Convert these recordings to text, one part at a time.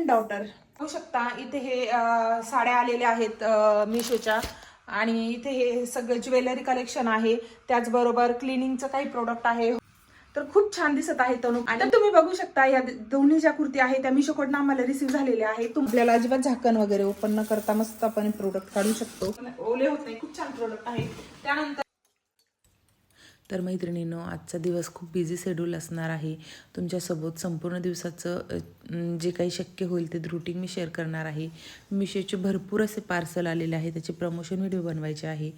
And daughter बघू शकता इथे हे साड्या आलेल्या आहेत मिशोच्या. आणि इथे हे सगळं ज्वेलरी कलेक्शन आहे. त्याचबरोबर क्लिनिंगचं काही प्रोडक्ट आहे. तर खूप छान दिसत आहे तनु. आणि तुम्ही बघू शकता या दोन्ही ज्या कुर्ती आहेत त्या मिशोकडनं आम्हाला रिसीव्ह झालेल्या आहेत. तुमच्याला अजिबात झाकण वगैरे ओपन न करता मस्त आपण प्रोडक्ट काढू शकतो. ओले होत नाही खूप छान प्रोडक्ट आहे. त्यानंतर तर मैत्रिणींनो आजचा दिवस खूप बिझी शेड्यूल असणार आहे. तुमच्यासोबत संपूर्ण दिवसाचं जे काही शक्य होईल ते रुटीन मी शेअर करणार आहे. मिशोचे भरपूर असे पार्सल आलेले आहे त्याचे प्रमोशन व्हिडिओ बनवायचे आहे.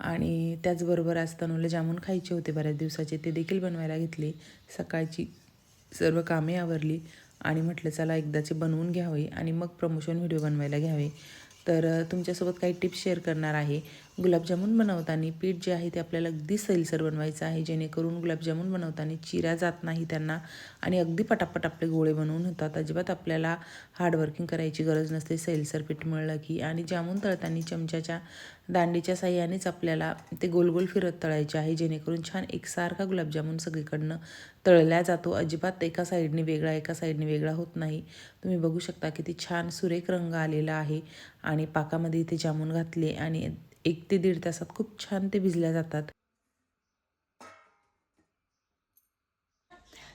आणि त्याचबरोबर आज तनूला जामून खायचे होते बऱ्याच दिवसाचे ते देखील बनवायला घेतले. सकाळची सर्व कामे आवरली आणि म्हटलं चला एकदाचे बनवून घ्यावे आणि मग प्रमोशन व्हिडिओ बनवायला घ्यावे. तर तुमच्यासोबत काही टिप्स शेअर करणार आहे. गुलाबजामून बनवताना पीठ जे आहे ते आपल्याला अगदी सैलसर बनवायचं आहे जेणेकरून गुलाबजामून बनवताना चिरा जात नाही त्यांना आणि अगदी पटापट आपले गोळे बनवून होतात. अजिबात आपल्याला हार्डवर्किंग करायची गरज नसते सैलसर पीठ मिळलं की. आणि जामून तळताना चमच्याच्या दांडीच्या साह्यानेच आपल्याला ते गोल गोल फिरत तळायचे आहे जेणेकरून छान एकसारखा गुलाबजामून सगळीकडनं तळल्या जातो. अजिबात एका साईडने वेगळा एका साईडने वेगळा होत नाही. तुम्ही बघू शकता किती छान सुरेख रंग आलेला आहे. आणि पाकामध्ये इथे जामून घातले आणि एक ते दीड तासात खूप छान ते भिजल्या जातात.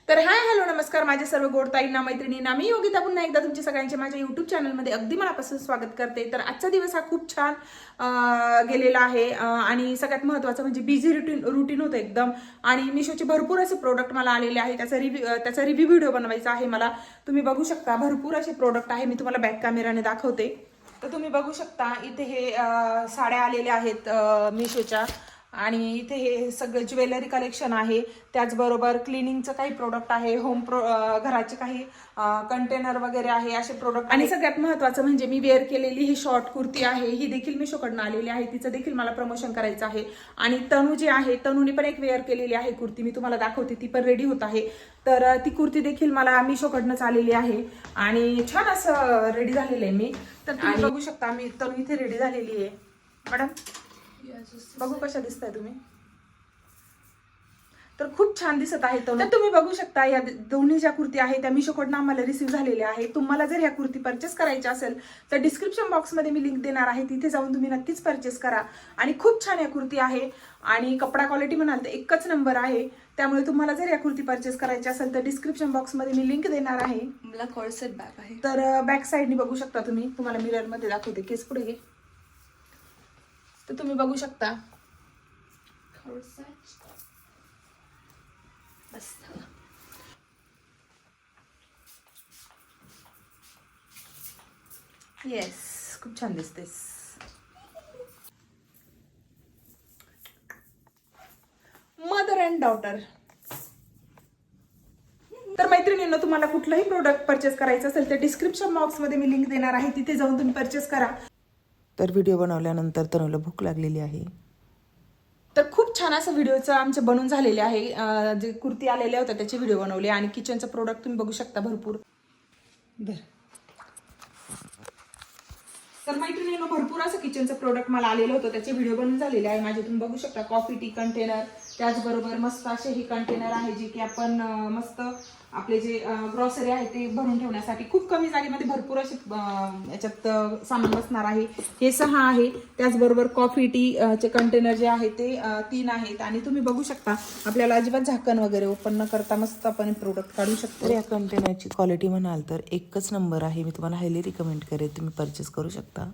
तर हाय हॅलो नमस्कार. माझे सर्व गोडताईंना मैत्रिणींना मी योगिता पुन्हा एकदा तुमच्या सगळ्यांचे माझ्या यूट्यूब चॅनलमध्ये अगदी मनापासून स्वागत करते. तर आजचा दिवस हा खूप छान गेलेला आहे. आणि सगळ्यात महत्त्वाचं म्हणजे बिझी रुटीन रुटीन होतं एकदम. आणि मिशोचे भरपूर असे प्रोडक्ट मला आलेले आहे त्याचा रिव्ह्यू त्याचा रिव्ह्यू व्हिडिओ बनवायचा आहे मला. तुम्ही बघू शकता भरपूर असे प्रोडक्ट आहे. मी तुम्हाला बॅक कॅमेराने दाखवते. तर तुम्ही बघू शकता इथे हे साड्या आलेल्या आहेत मिशोच्या. आणि इथे हे सगळं ज्वेलरी कलेक्शन आहे. त्याचबरोबर क्लिनिंगचं काही प्रोडक्ट आहे. होम प्रो घराचे काही कंटेनर वगैरे आहे. असे प्रोडक्ट आणि सगळ्यात महत्वाचं म्हणजे मी वेअर केलेली ही शॉर्ट कुर्ती आहे. ही देखील मिशोकडनं आलेली आहे. तिचं देखील मला प्रमोशन करायचं आहे. आणि तनू जी आहे तनूने पण एक वेअर केलेली आहे कुर्ती. मी तुम्हाला दाखवते. ती पण रेडी होत आहे. तर ती कुर्ती देखील मला मिशोकडनंच आलेली आहे. आणि छान असं रेडी झालेलं आहे मी. तर तुम्ही बघू शकता मी तनू इथे रेडी झालेली आहे. मॅडम? बघू कशा दिसताय तुम्ही. तर खूप छान दिसत आहे तर तुम्ही बघू शकता या दोन्ही ज्या कुर्ती आहेत त्या मिशोकडनं आम्हाला रिसीव्ह झालेल्या आहे तुम्हाला जर ह्या कुर्ती परचेस करायच्या असेल तर डिस्क्रिप्शन बॉक्समध्ये मी लिंक देणार आहे. तिथे जाऊन तुम्ही नक्कीच परचेस करा. आणि खूप छान या कुर्ती आहे. आणि कपडा क्वालिटी म्हणाल तर एकच नंबर आहे. त्यामुळे तुम्हाला जर या कुर्ती परचेस करायची असेल तर डिस्क्रिप्शन बॉक्समध्ये मी लिंक देणार आहे. मला कॉर्सेट बॅग आहे. तर बॅक साईडनी बघू शकता तुम्ही. तुम्हाला मिररमध्ये दाखवते. केस पुढे घे. तर तुम्ही बघू शकता. येस खूप छान दिसतेस. मदर अँड डॉटर तर मैत्रिणींना तुम्हाला कुठलंही प्रोडक्ट परचेस करायचं असेल तर डिस्क्रिप्शन बॉक्समध्ये मी लिंक देणार आहे. तिथे जाऊन तुम्ही परचेस करा. तर व्हिडिओ बनवल्यानंतर तनूला भूक लागलेली आहे. तर खूप छान असं व्हिडिओचं आमचे बनून झालेले आहे. जे कुर्ती आलेल्या होत्या त्याचे व्हिडिओ बनवले आणि किचनचं प्रोडक्ट तुम्ही बघू शकता भरपूर. बर. तर मैत्रिणीनं भरपूर असं किचनचं प्रोडक्ट मला आलेलं होतं. त्याचे व्हिडिओ बनवून झालेले आहे. माझे तुम्ही बघू शकता कॉफी टी कंटेनर त्याचबरोबर मस्त असे हे कंटेनर आहे जे की आपण मस्त आपले जे ग्रॉसरी आहे ते भरून ठेवण्यासाठी खूप कमी जागेमध्ये भरपूर असे याच्यात सामान बसणार आहे. हे सहा आहे. त्याचबरोबर कॉफी टी चे कंटेनर जे आहे ते तीन आहेत. आणि तुम्ही बघू शकता आपल्याला अजिबात झाकण वगैरे ओपन न करता मस्त आपण प्रोडक्ट काढू शकतो. या कंटेनरची क्वालिटी म्हणाल तर एकच नंबर आहे. मी तुम्हाला हायली रिकमेंड करेन. तुम्ही परचेस करू शकता.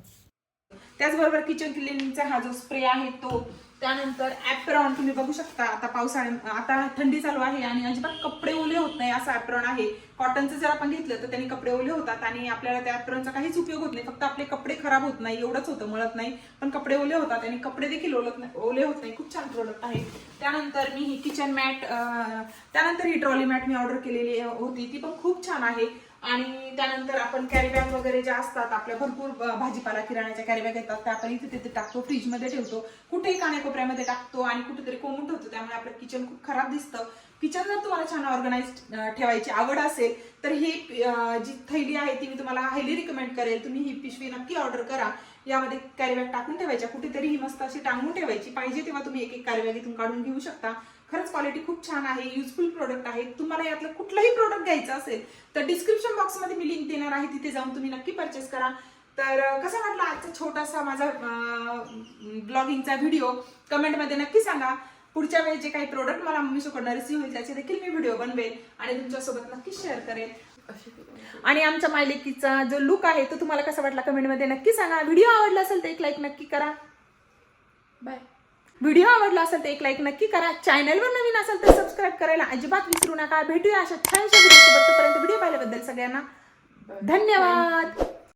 त्याचबरोबर किचन क्लिनिंगचा हा जो स्प्रे आहे तो त्यानंतर ॲप्रॉन तुम्ही बघू शकता. आता पावसाळ्या आता थंडी चालू आहे आणि अजिबात कपडे ओले होत नाही असं ॲप्रॉन आहे. कॉटनचं जर आपण घेतलं तर त्यांनी कपडे ओले होतात आणि आपल्याला त्या ॲप्रॉनचा काहीच उपयोग होत नाही. फक्त आपले कपडे खराब होत नाही एवढंच होतं मळत नाही. पण कपडे ओले होतात आणि कपडे देखील ओलत नाही ओले होत नाही. खूप छान प्रोडक्ट आहे. त्यानंतर मी ही किचन मॅट त्यानंतर ही ट्रॉली मॅट मी ऑर्डर केलेली होती. ती पण खूप छान आहे. आणि त्यानंतर आपण कॅरी बॅग वगैरे ज्या असतात आपल्या भरपूर भाजीपाला किराण्याच्या कॅरी बॅग येतात त्या आपण इथे तिथे टाकतो फ्रीजमध्ये ठेवतो. कुठेही कानेकोपऱ्यामध्ये टाकतो आणि कुठेतरी कोमट ठेवतो. त्यामुळे आपलं किचन खूप खराब दिसतं. किचन जर तुम्हाला छान ऑर्गनाईज ठेवायची आवड असेल तर ही जी थैली आहे ती मी तुम्हाला हायली रिकमेंड करेल. तुम्ही ही पिशवी नक्की ऑर्डर करा. यामध्ये कॅरी बॅग टाकून ठेवायच्या. कुठेतरी ही मस्त अशी टांगून ठेवायची. पाहिजे तेव्हा तुम्ही एक एक कॅरी बॅग इथून काढून घेऊ शकता. खरंच क्वालिटी खूप छान आहे युजफुल प्रोडक्ट आहे. तुम्हाला यातलं कुठलंही प्रोडक्ट घ्यायचं असेल तर डिस्क्रिप्शन बॉक्समध्ये मी लिंक देणार आहे. तिथे जाऊन तुम्ही नक्की परचेस करा. तर कसा वाटला आजचा छोटासा माझा ब्लॉगिंगचा व्हिडिओ कमेंटमध्ये नक्की सांगा. पुढच्या वेळेस जे काही प्रोडक्ट मला मिशोकडनं रिसीव्ह होईल त्याचे देखील मी व्हिडिओ बनवेल आणि तुमच्यासोबत नक्की शेअर करेल आणि आमच्या मायलेकीचा जो लुक आहे तो तुम्हाला कसा वाटला कमेंटमध्ये नक्की सांगा. व्हिडिओ आवडला असेल तर एक लाईक नक्की करा. बाय व्हिडिओ आवडला असेल तर एक लाईक नक्की करा. चॅनलवर नवीन असेल तर सबस्क्राईब करायला अजिबात विसरू नका. भेटूया अशा छानशा व्हिडिओ तोपर्यंत व्हिडिओ पाहिल्याबद्दल सगळ्यांना धन्यवाद.